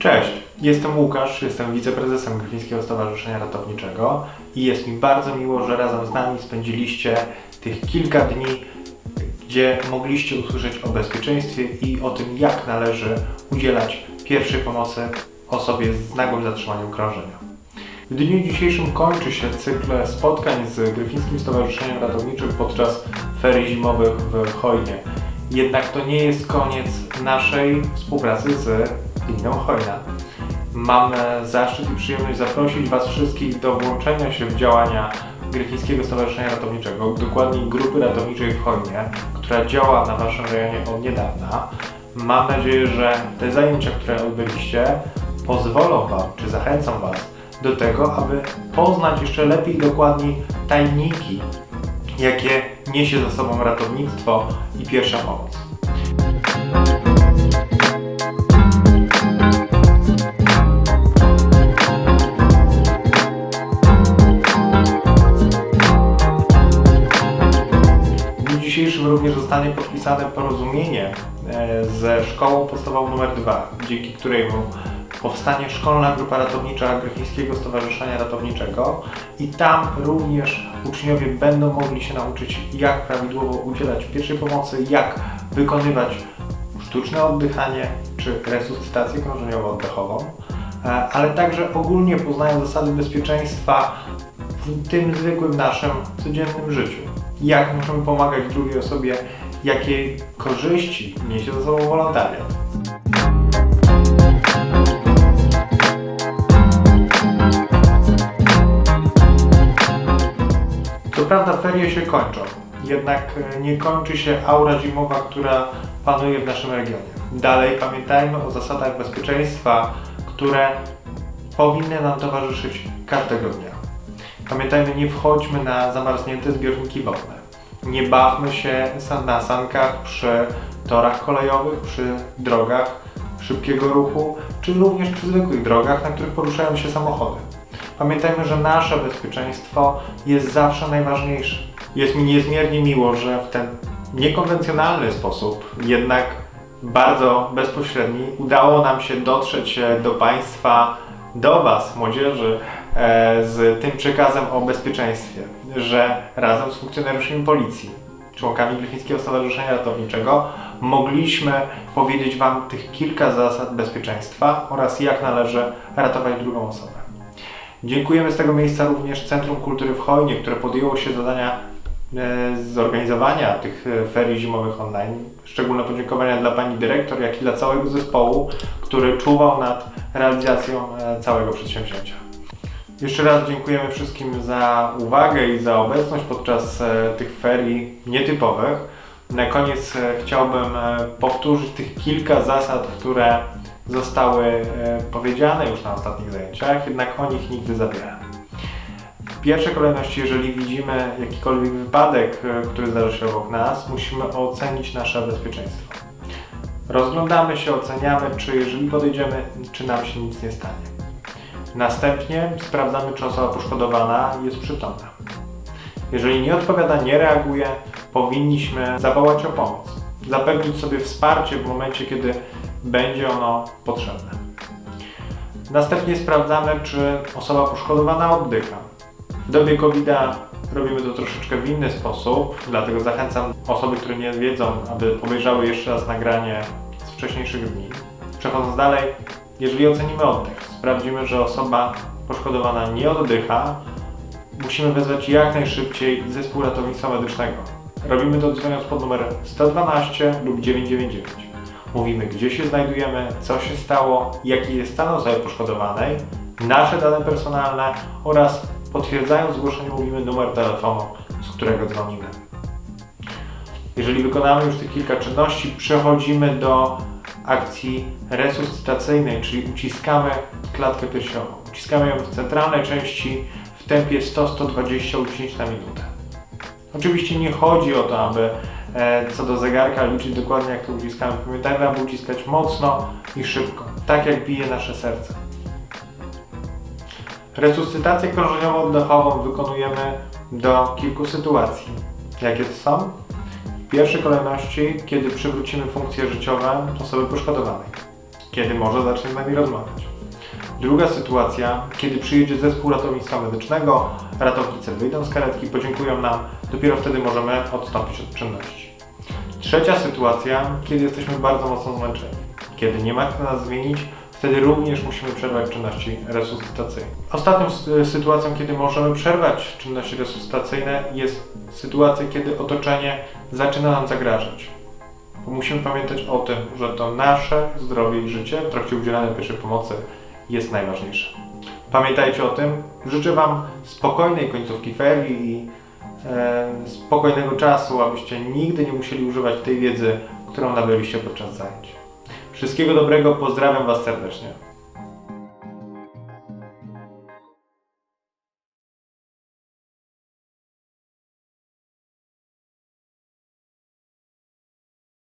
Cześć, jestem Łukasz, jestem wiceprezesem Gryfińskiego Stowarzyszenia Ratowniczego i jest mi bardzo miło, że razem z nami spędziliście tych kilka dni, gdzie mogliście usłyszeć o bezpieczeństwie i o tym, jak należy udzielać pierwszej pomocy osobie z nagłym zatrzymaniem krążenia. W dniu dzisiejszym kończy się cykl spotkań z Gryfińskim Stowarzyszeniem Ratowniczym podczas ferii zimowych w Chojnie. Jednak to nie jest koniec naszej współpracy z gminą Chojna. Mam zaszczyt i przyjemność zaprosić Was wszystkich do włączenia się w działania Gryfińskiego Stowarzyszenia Ratowniczego, dokładniej Grupy Ratowniczej w Chojnie, która działa na Waszym rejonie od niedawna. Mam nadzieję, że te zajęcia, które odbyliście, pozwolą Wam, czy zachęcą Was do tego, aby poznać jeszcze lepiej i dokładniej tajniki, jakie niesie za sobą ratownictwo i pierwsza pomoc. Również zostanie podpisane porozumienie e, ze szkołą podstawową nr 2, dzięki któremu powstanie szkolna grupa ratownicza Gryfińskiego Stowarzyszenia Ratowniczego i tam również uczniowie będą mogli się nauczyć jak prawidłowo udzielać pierwszej pomocy, jak wykonywać sztuczne oddychanie czy resuscytację krążeniowo-oddechową, e, ale także ogólnie poznają zasady bezpieczeństwa w tym zwykłym naszym codziennym życiu. Jak możemy pomagać drugiej osobie, jakie korzyści niesie ze sobą wolontariat. Co prawda ferie się kończą, jednak e, nie kończy się aura zimowa, która panuje w naszym regionie. Dalej pamiętajmy o zasadach bezpieczeństwa, które powinny nam towarzyszyć każdego dnia. Pamiętajmy, nie wchodźmy na zamarznięte zbiorniki wodne. Nie bawmy się na sankach przy torach kolejowych, przy drogach szybkiego ruchu, czy również przy zwykłych drogach, na których poruszają się samochody. Pamiętajmy, że nasze bezpieczeństwo jest zawsze najważniejsze. Jest mi niezmiernie miło, że w ten niekonwencjonalny sposób, jednak bardzo bezpośredni, udało nam się dotrzeć do Państwa, do Was, młodzieży, z tym przekazem o bezpieczeństwie, że razem z funkcjonariuszami policji, członkami Gryfińskiego Stowarzyszenia Ratowniczego, mogliśmy powiedzieć Wam tych kilka zasad bezpieczeństwa oraz jak należy ratować drugą osobę. Dziękujemy z tego miejsca również Centrum Kultury w Chojnie, które podjęło się zadania e, zorganizowania tych e, ferii zimowych online. Szczególne podziękowania dla pani dyrektor, jak i dla całego zespołu, który czuwał nad realizacją e, całego przedsięwzięcia. Jeszcze raz dziękujemy wszystkim za uwagę i za obecność podczas e, tych ferii nietypowych. Na koniec e, chciałbym e, powtórzyć tych kilka zasad, które zostały powiedziane już na ostatnich zajęciach, jednak o nich nigdy za wiele. W pierwszej kolejności, jeżeli widzimy jakikolwiek wypadek, który zdarzy się obok nas, musimy ocenić nasze bezpieczeństwo. Rozglądamy się, oceniamy, czy jeżeli podejdziemy, czy nam się nic nie stanie. Następnie sprawdzamy, czy osoba poszkodowana jest przytomna. Jeżeli nie odpowiada, nie reaguje, powinniśmy zawołać o pomoc. Zapewnić sobie wsparcie w momencie, kiedy będzie ono potrzebne. Następnie sprawdzamy, czy osoba poszkodowana oddycha. W dobie covid robimy to troszeczkę w inny sposób, dlatego zachęcam osoby, które nie wiedzą, aby obejrzały jeszcze raz nagranie z wcześniejszych dni. Przechodząc dalej, jeżeli ocenimy oddech, sprawdzimy, że osoba poszkodowana nie oddycha, musimy wezwać jak najszybciej zespół ratownictwa medycznego. Robimy to dzwoniąc pod numer 112 lub 999. Mówimy, gdzie się znajdujemy, co się stało, jaki jest stan osoby poszkodowanej, nasze dane personalne oraz potwierdzając zgłoszenie mówimy numer telefonu, z którego dzwonimy. Jeżeli wykonamy już te kilka czynności, przechodzimy do akcji resuscytacyjnej, czyli uciskamy klatkę piersiową. Uciskamy ją w centralnej części w tempie 100-120 ucięć na minutę. Oczywiście nie chodzi o to, aby e, co do zegarka liczyć dokładnie jak to uciskamy. Pamiętajmy, aby uciskać mocno i szybko, tak jak bije nasze serce. Resuscytację krążeniowo-oddechową wykonujemy do kilku sytuacji. Jakie to są? Pierwszej kolejności, kiedy przywrócimy funkcje życiowe osoby poszkodowanej. kiedy może zacznie z nami rozmawiać. Druga sytuacja, kiedy przyjedzie zespół ratownictwa medycznego, ratownicy wyjdą z karetki, podziękują nam, dopiero wtedy możemy odstąpić od czynności. Trzecia sytuacja, kiedy jesteśmy bardzo mocno zmęczeni. Kiedy nie ma kto nas zmienić, wtedy również musimy przerwać czynności resuscytacyjne. Ostatnią s- sytuacją, kiedy możemy przerwać czynności resuscytacyjne jest sytuacja, kiedy otoczenie zaczyna nam zagrażać. Bo musimy pamiętać o tym, że to nasze zdrowie i życie w trakcie udzielania pierwszej pomocy jest najważniejsze. Pamiętajcie o tym. Życzę Wam spokojnej końcówki ferii i e, spokojnego czasu, abyście nigdy nie musieli używać tej wiedzy, którą nabyliście podczas zajęć. Wszystkiego dobrego, pozdrawiam Was serdecznie.